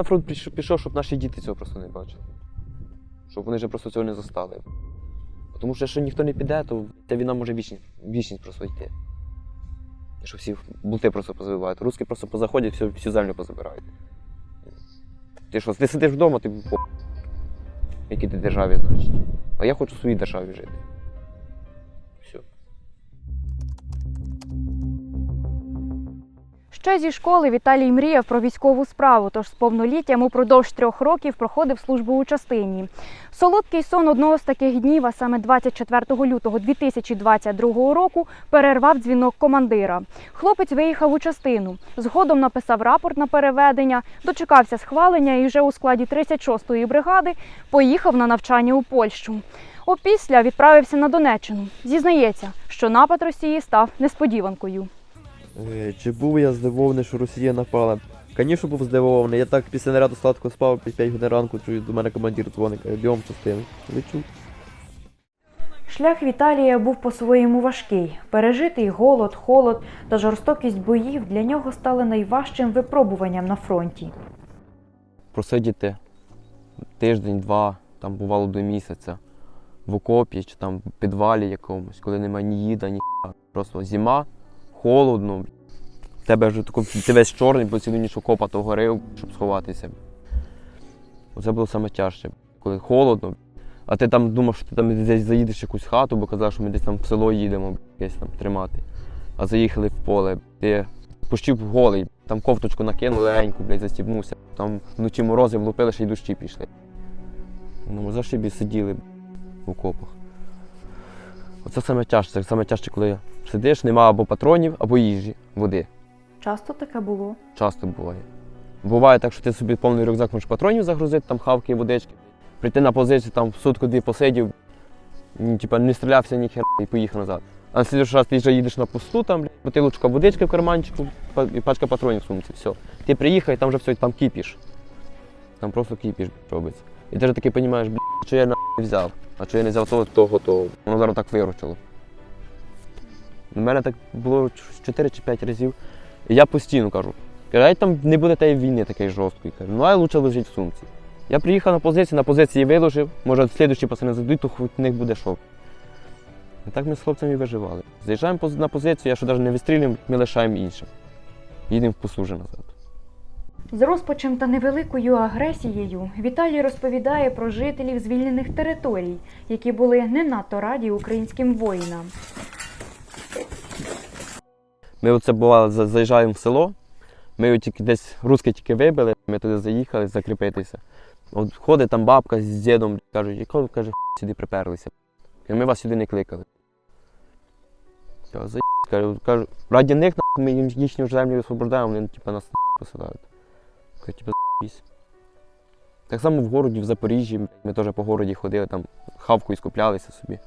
На фронт пішов, щоб наші діти цього просто не бачили. Щоб вони вже просто цього не застали. Тому що якщо ніхто не піде, то ця війна може вічність, вічність просто йти. Якщо всі болти просто позабивають. Русські просто позаходять, всю, всю землю позабирають. Ти що, ти сидиш вдома, ти по якій ти державі, значить. А я хочу в своїй державі жити. Ще зі школи Віталій мріяв про військову справу, тож з повноліттям упродовж трьох років проходив службу у частині. Солодкий сон одного з таких днів, а саме 24 лютого 2022 року, перервав дзвінок командира. Хлопець виїхав у частину. Згодом написав рапорт на переведення, дочекався схвалення і вже у складі 36-ї бригади поїхав на навчання у Польщу. Опісля відправився на Донеччину. Зізнається, що напад Росії став несподіванкою. Е, Чи був я здивований, що Росія напала? Звісно, був здивований. Я так після наряду сладко спав, під 5 годин ранку чую, до мене командир дзвонить, каже, бігом частину. Лечу. Шлях Віталія був по-своєму важкий. Пережитий голод, холод та жорстокість боїв для нього стали найважчим випробуванням на фронті. просидіти тиждень-два, там бувало до місяця, в окопі чи там в підвалі якомусь, коли немає ні їда, ні. Просто зима, холодно. Тебе вже тако, ти весь чорний, бо цілу ніч окопа то горив, щоб сховатися. Оце було саме тяжче, коли холодно. А ти там думав, що ти там десь заїдеш в якусь хату, бо казав, що ми десь там в село їдемо, якесь там тримати. А заїхали в поле. Ти почти голий, там кофточку накинув легеньку, блядь, застібнувся. Там вночі морози влупили, ще й дощі пішли. Ну, завжди сиділи в окопах. Оце саме тяжче. Це саме тяжче, коли сидиш, нема або патронів, або їжі, води. Часто таке було. Часто буває. Буває так, що ти собі повний рюкзак можеш патронів загрузити, там хавки, водички, прийти на позицію, там сутку дві посидів, типа не стрілявся ні хера і поїхав назад. А на слідчий раз ти вже їдеш на посту, там бутилочка водички в карманчику і пачка патронів в сумці. Все. Ти приїхав і там вже все, там кипіш. Там просто кипіш робиться. І ти вже таки розумієш, що я на взяв, а що я не взяв того, того, того. Воно зараз так виручило. У мене так було 4 чи 5 разів. І я постійно кажу, «Ай, там не буде тієї війни такої жорсткої. Каже, ну а лучше лежить в сумці. Я приїхав на позицію, на позиції виложив, може слідчі пацани зайдуть, то хоч в них буде шок. І так ми з хлопцями виживали. Заїжджаємо на позицію, я що навіть не вистрілюємо, ми лишаємо іншим. Їдемо в послужу назад. З розпачем та невеликою агресією Віталій розповідає про жителів звільнених територій, які були не надто раді українським воїнам. Ми оце бувало, заїжджаємо в село, ми тільки десь русські тільки вибили, ми туди заїхали закріпитися. От ходить там бабка з дідом, кажуть, якого каже, «Х** сюди приперлися. Каже, Ми вас сюди не кликали. Я кажу, раді них ми їм їхню землю освобождаємо, вони типу, нас посилають. Типу, за***сь. Так само в городі, в Запоріжжі, ми теж по городі ходили, там хавкою скуплялися собі.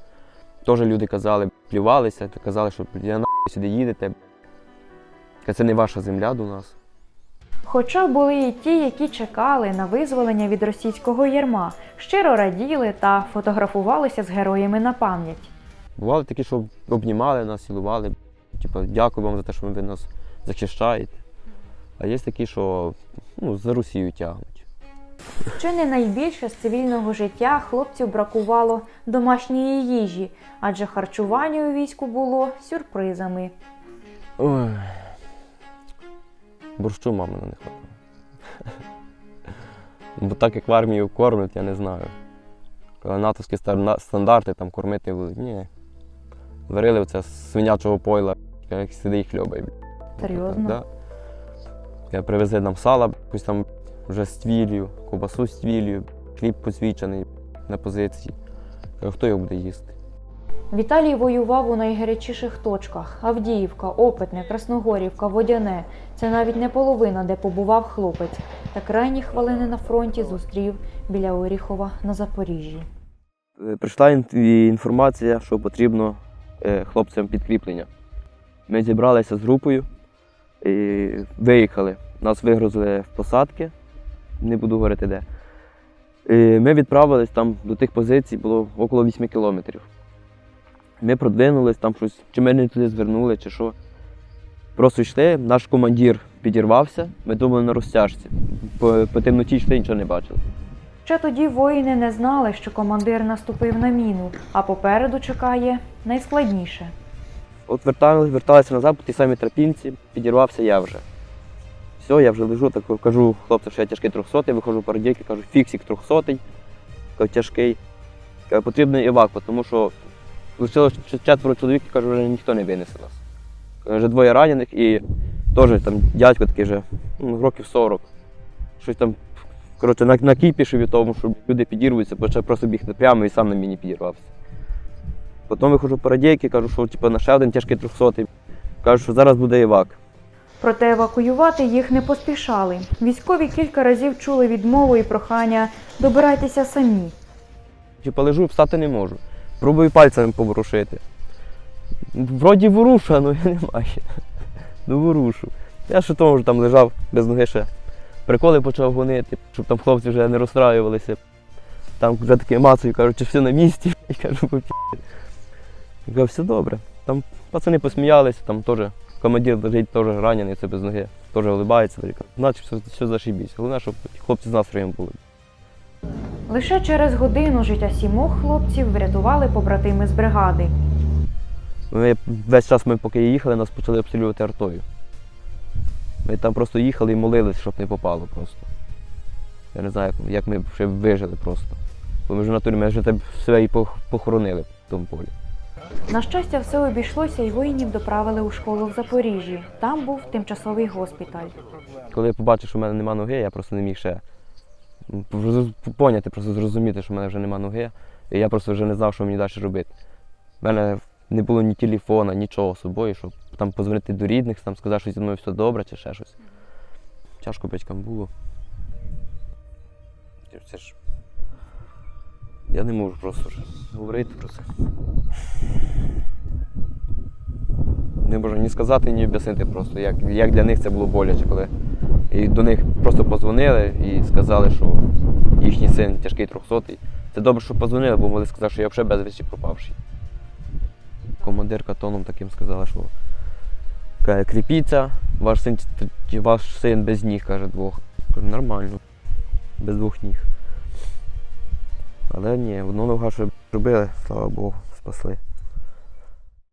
Теж люди казали, плювалися, казали, що я нахуй сюди їдете. Це не ваша земля до нас. Хоча були і ті, які чекали на визволення від російського ярма, щиро раділи та фотографувалися з героями на пам'ять. Бували такі, що обнімали нас, цілували. Типу, дякую вам за те, що ви нас захищаєте. А є такі, що ну, за Росію тягнуть. Чи не найбільше з цивільного життя хлопців бракувало домашньої їжі, адже харчування у війську було сюрпризами. Ой. Борщу мами не хватало. Бо так як в армію кормлять, я не знаю. Коли натовські стандарти там кормити будуть. Ні. Варили оце з свинячого пойла, як сиди і хльобай. Серйозно? Да. Я привезли нам сала, якусь там вже з твілью, ковбасу з твілью, хліб посвічений на позиції. Хто його буде їсти? Віталій воював у найгарячіших точках: Авдіївка, Опитне, Красногорівка, Водяне. Це навіть не половина, де побував хлопець. Та крайні хвилини на фронті зустрів біля Оріхова на Запоріжжі. Е, Прийшла інформація, що потрібно е, хлопцям підкріплення. Ми зібралися з групою і виїхали. Нас вигрузили в посадки, не буду говорити де. І ми відправились там до тих позицій, було около 8 кілометрів. Ми продвинулись, там щось, чи ми не туди звернули, чи що. Просто йшли, наш командир підірвався, ми думали на розтяжці. по, по темноті йшли, нічого не бачили. Ще тоді воїни не знали, що командир наступив на міну, а попереду чекає найскладніше. От вертали, верталися назад по тій самій тропінці, підірвався я вже. Все, я вже лежу, так кажу хлопцям, що я тяжкий 300 виходжу по радійки, кажу, фіксик 300 кажу, тяжкий. Кажу, потрібний івак, тому що лишилось ч- четверо чоловік, кажу, вже ніхто не винесе нас. Кажу, Вже двоє ранених і теж там дядько такий вже ну, років 40. Щось там коротше, на, накипішив від того, що люди підірвуються, почав просто бігти прямо і сам на мені підірвався. Потім виходжу по радійки, кажу, що типу, на ще один тяжкий 300 Кажу, що зараз буде івак. Проте евакуювати їх не поспішали. Військові кілька разів чули відмову і прохання добирайтеся самі. Типа лежу, встати не можу. Пробую пальцями поворушити. Вроді ворушу, але немає. Ну ворушу. Я ще тому вже там лежав без ноги ще. Приколи почав гонити, щоб там хлопці вже не розстраювалися. Там вже таке мацею, кажуть, чи все на місці. І кажу, попі. Я кажу, все добре. Там пацани посміялися, там теж командир лежить теж ранений, це без ноги. Теж улибається, наче все, все зашибісь. Головне, щоб хлопці з настроєм були. Лише через годину життя сімох хлопців врятували побратими з бригади. Ми весь час, ми поки їхали, нас почали обстрілювати артою. Ми там просто їхали і молились, щоб не попало просто. Я не знаю, як, ми ще вижили просто. Бо ми вже в натурі ми вже себе і похоронили в тому полі. На щастя, все обійшлося і воїнів доправили у школу в Запоріжжі. Там був тимчасовий госпіталь. Коли я побачив, що в мене нема ноги, я просто не міг ще поняти, просто зрозуміти, що в мене вже нема ноги. І я просто вже не знав, що мені далі робити. У мене не було ні телефона, нічого з собою, щоб там позвонити до рідних, там сказати, що зі мною все добре чи ще щось. Тяжко батькам було. Це ж. Я не можу просто говорити про це. Не можу ні сказати, ні об'яснити просто, як, як для них це було боляче, коли і до них просто позвонили і сказали, що їхній син тяжкий 300 Це добре, що позвонили, бо могли сказати, що я взагалі безвісті пропавший. Командирка тоном таким сказала, що каже, кріпіться, ваш син, ваш син без ніг, каже, двох. Кажу, нормально, без двох ніг. Але ні, одну ногу що робили, слава Богу, спасли.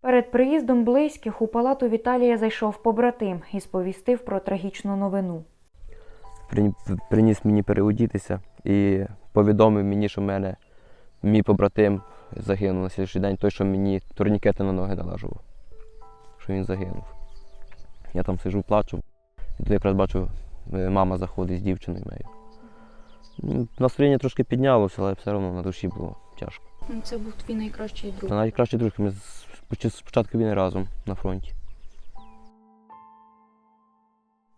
Перед приїздом близьких у палату Віталія зайшов побратим і сповістив про трагічну новину. Приніс мені переодітися і повідомив мені, що в мене мій побратим загинув на слідчий день, той, що мені турнікети на ноги налажував, що він загинув. Я там сижу, плачу, і тут якраз бачу, е, мама заходить з дівчиною моєю. Ну, Настроєння трошки піднялося, але все одно на душі було тяжко. Ну, Це був твій найкращий друг. Краще дружки, ми з з початку війни разом на фронті.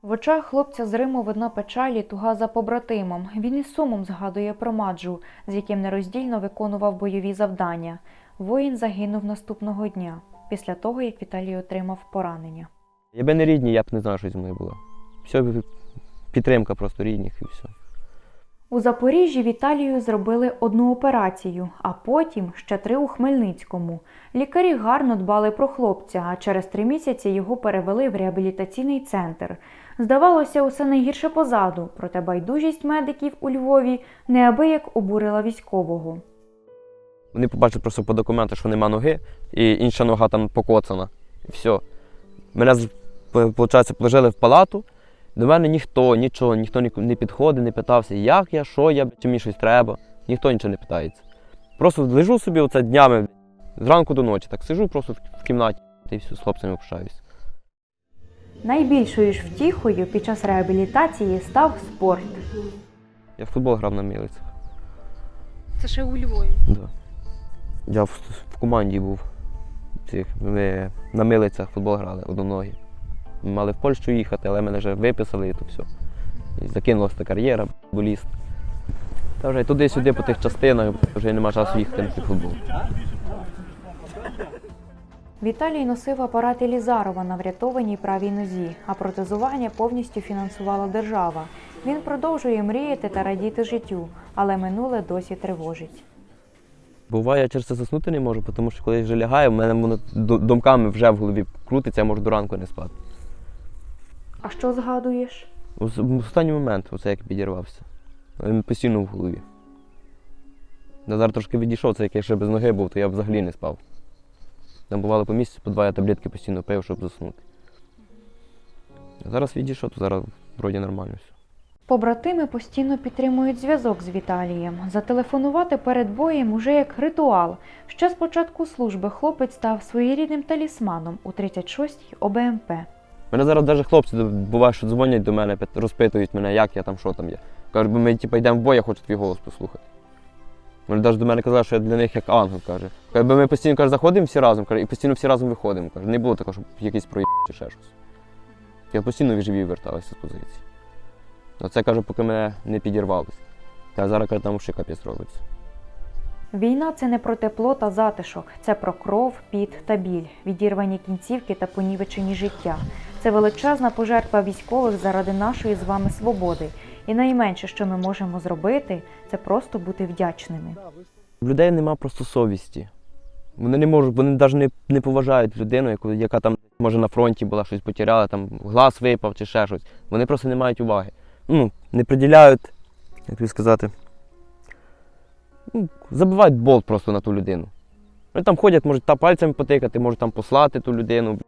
В очах хлопця з Риму видна печаль і туга за побратимом. Він із сумом згадує про Маджу, з яким нероздільно виконував бойові завдання. Воїн загинув наступного дня, після того, як Віталій отримав поранення. Якби не рідні, я б не знав, що зі мною було. Все, підтримка просто рідних і все. У Запоріжжі Віталію зробили одну операцію, а потім ще три у Хмельницькому. Лікарі гарно дбали про хлопця, а через три місяці його перевели в реабілітаційний центр. Здавалося, усе найгірше позаду, проте байдужість медиків у Львові неабияк обурила військового. Вони побачили просто по документах, що нема ноги, і інша нога там покоцана. І все. Мене, виходить, положили в палату. До мене ніхто, нічого, ніхто ні- не підходив, не питався, як я, що я, чи мені щось треба. Ніхто нічого не питається. Просто лежу собі оце днями, зранку до ночі, так сижу просто в- кімнаті і все, з хлопцями общаюсь. Найбільшою ж втіхою під час реабілітації став спорт. Я в футбол грав на милицях. Це ще у Львові. Да. Я в, в команді був. Цих, ми на милицях футбол грали одноногі. Ми мали в Польщу їхати, але мене вже виписали і то все. І закинулася та кар'єра, футболіст. Та вже туди-сюди по тих частинах, вже нема часу їхати на цей футбол. Віталій носив апарат Елізарова на врятованій правій нозі, а протезування повністю фінансувала держава. Він продовжує мріяти та радіти життю, але минуле досі тривожить. Буває, я через це заснути не можу, тому що коли я вже лягаю, в мене воно думками вже в голові крутиться, я можу до ранку не спати. А що згадуєш? В останній момент, оце як підірвався. Він постійно в голові. Зараз трошки відійшов, це як я ще без ноги був, то я взагалі не спав. Там бувало по місяцю, по два я таблетки постійно пив, щоб заснути. А зараз відійшов, то зараз вроді нормально все. Побратими постійно підтримують зв'язок з Віталієм. Зателефонувати перед боєм уже як ритуал. Ще з початку служби хлопець став своєрідним талісманом у 36-й ОБМП. Мене зараз навіть хлопці буває, що дзвонять до мене, розпитують мене, як я там, що там є. Кажуть, бо ми типу, йдемо в бой, я хочу твій голос послухати. Вони навіть до мене казали, що я для них як ангел каже. Каже, ми постійно каже, заходимо всі разом каже, і постійно всі разом виходимо. Каже, не було такого, щоб якийсь проїзд чи ще щось. Я постійно живі верталася з позиції. Оце каже, поки мене не підірвалося. Та зараз каже, там ще капець робиться. Війна це не про тепло та затишок, це про кров, піт та біль, відірвані кінцівки та понівечені життя. Це величезна пожертва військових заради нашої з вами свободи. І найменше, що ми можемо зробити, це просто бути вдячними. В людей нема просто совісті. Вони не можуть, вони навіть не, не поважають людину, яку, яка там може на фронті була щось потеряла, там глаз випав чи ще щось. Вони просто не мають уваги. Ну, не приділяють, як тобі сказати, ну, забивають болт просто на ту людину. Вони там ходять, можуть та пальцями потикати, можуть там послати ту людину.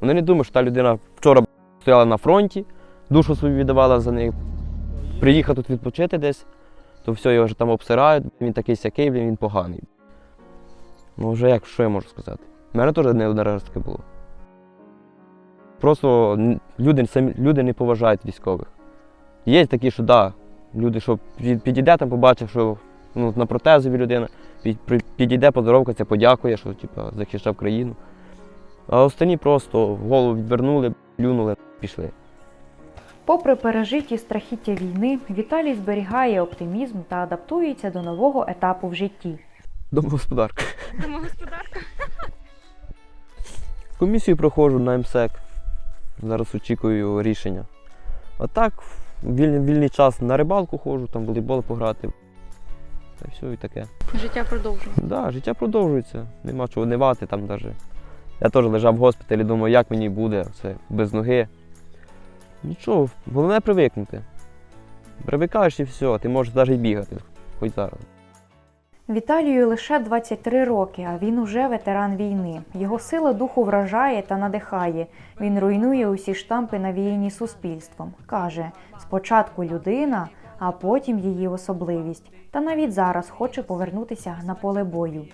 Вони не думають, що та людина вчора стояла на фронті, душу свою віддавала за них. Приїхав тут відпочити десь, то все, його вже там обсирають, він такий сякий, він поганий. Ну, вже як, що я можу сказати? У мене теж не один раз таке було. Просто люди, самі, люди не поважають військових. Є такі, що да, люди, що підійде там, побачив, що ну, на протезові людина, підійде, поздоровкається, подякує, що типу, захищав країну. А останні просто в голову відвернули, плюнули, пішли. Попри пережиті страхіття війни, Віталій зберігає оптимізм та адаптується до нового етапу в житті. Домогосподарка. Домогосподарка. Комісію проходжу на МСЕК. Зараз очікую рішення. А так, в вільний, вільний час на рибалку ходжу, там волейбол пограти. Та все і таке. Життя продовжує. Так, да, життя продовжується. Нема чого нивати там навіть. Я теж лежав в госпіталі, думаю, як мені буде, це без ноги. Нічого, головне привикнути. Привикаєш і все, ти можеш навіть бігати, хоч зараз. Віталію лише 23 роки, а він уже ветеран війни. Його сила духу вражає та надихає. Він руйнує усі штампи, навіяні суспільством. Каже, спочатку людина, а потім її особливість. Та навіть зараз хоче повернутися на поле бою.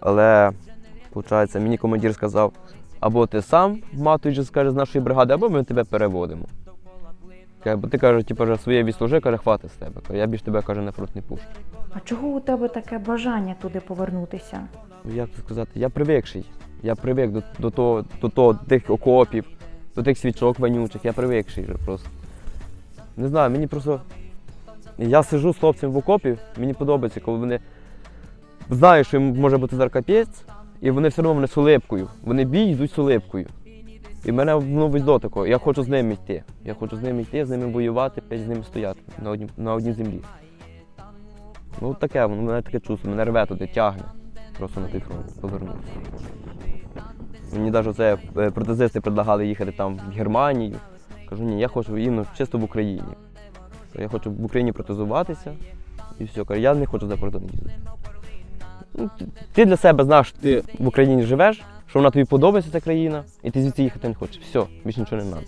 Але, виходить, мені командир сказав, або ти сам матуючи, скаже, з нашої бригади, або ми тебе переводимо. Бо ти каже, типу, вже своє відслужи, каже, хватить з тебе. Я більш тебе каже, на фронт не пущу. А чого у тебе таке бажання туди повернутися? Ну, Як сказати, я привикший. Я привик до, до, того, до того, тих окопів, до тих свічок вонючих, я привикший вже просто. Не знаю, мені просто. Я сижу з хлопцем в окопі, мені подобається, коли вони знають, що їм може бути зараз капець, і вони все одно мене з улипкою. Вони бій йдуть з улипкою. І мене ну, весь до такого. Я хочу з ними йти. Я хочу з ними йти, з ними воювати, з ними стояти на одній, на одній землі. Ну таке, воно мене таке чувство, мене рве туди, тягне. Просто на той фронт повернутися. Мені навіть це е, протезисти предлагали їхати там в Германію. Кажу, ні, я хочу іменно чисто в Україні. Я хочу в Україні протезуватися і все. Кажу, я не хочу за кордон їздити. Ти- для себе знаєш, ти в Україні живеш, що вона тобі подобається ця країна, і ти звідси їхати не хочеш. Все, більше нічого не треба.